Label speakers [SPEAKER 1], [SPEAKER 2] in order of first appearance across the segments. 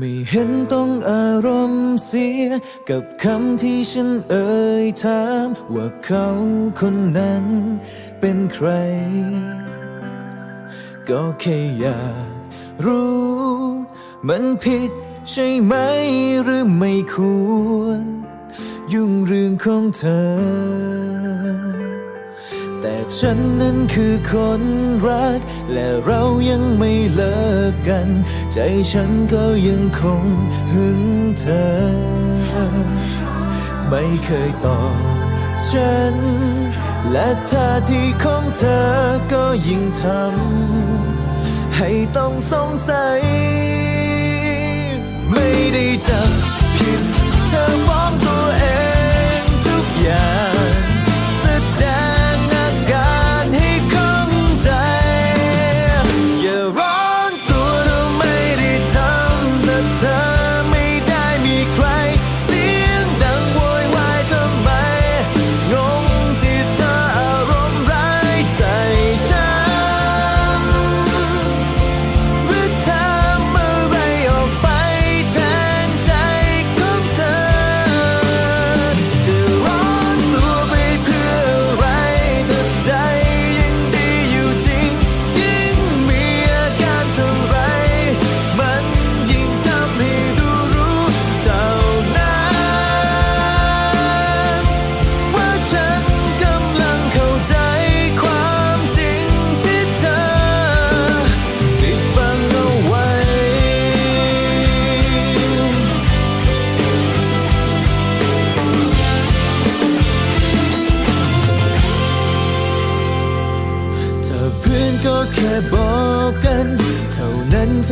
[SPEAKER 1] ม่เห็นต้องอารมณ์เสีย กับคำที่ฉันเอ่ยถาม ว่าเขาคนนั้นเป็นใคร ก็แค่อยากรู้ มันผิดใช่ไหมหรือไม่ควร ยุ่งเรื่องของเธอ แต่ฉันนั้นคือคนรัก และเรายังไม่เลิกกัน ใจฉันก็ยังคงหึงเธอ ไม่เคยตอบฉัน และท่าทีของเธอก็ยิ่งทำให้ต้องสงสัย ไม่ได้จับผิดเธอฟ้องตัว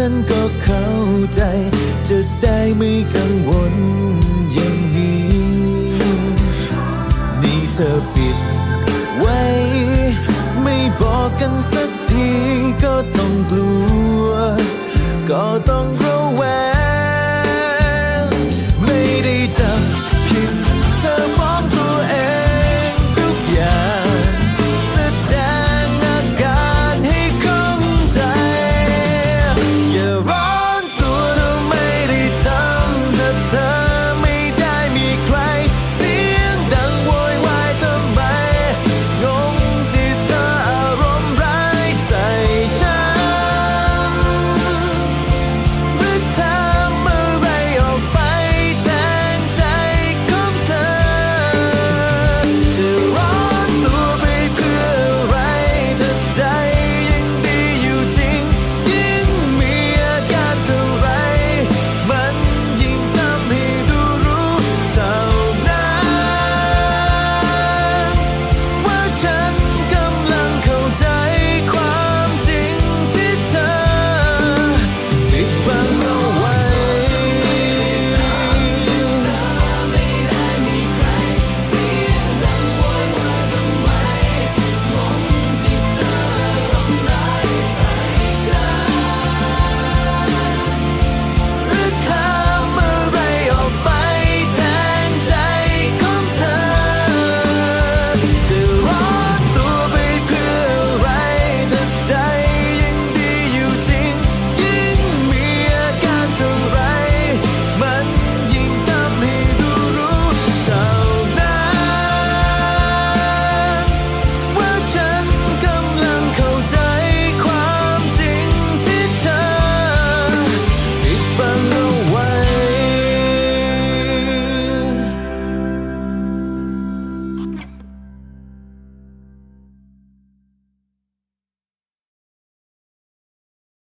[SPEAKER 1] ฉันก็เข้าใจ จะได้ไม่กังวลอย่างนี้ นี่เธอปิดไว้ ไม่บอกกันสักทีก็ต้องกลัว ก็ต้องระแวงไม่ได้จับผิด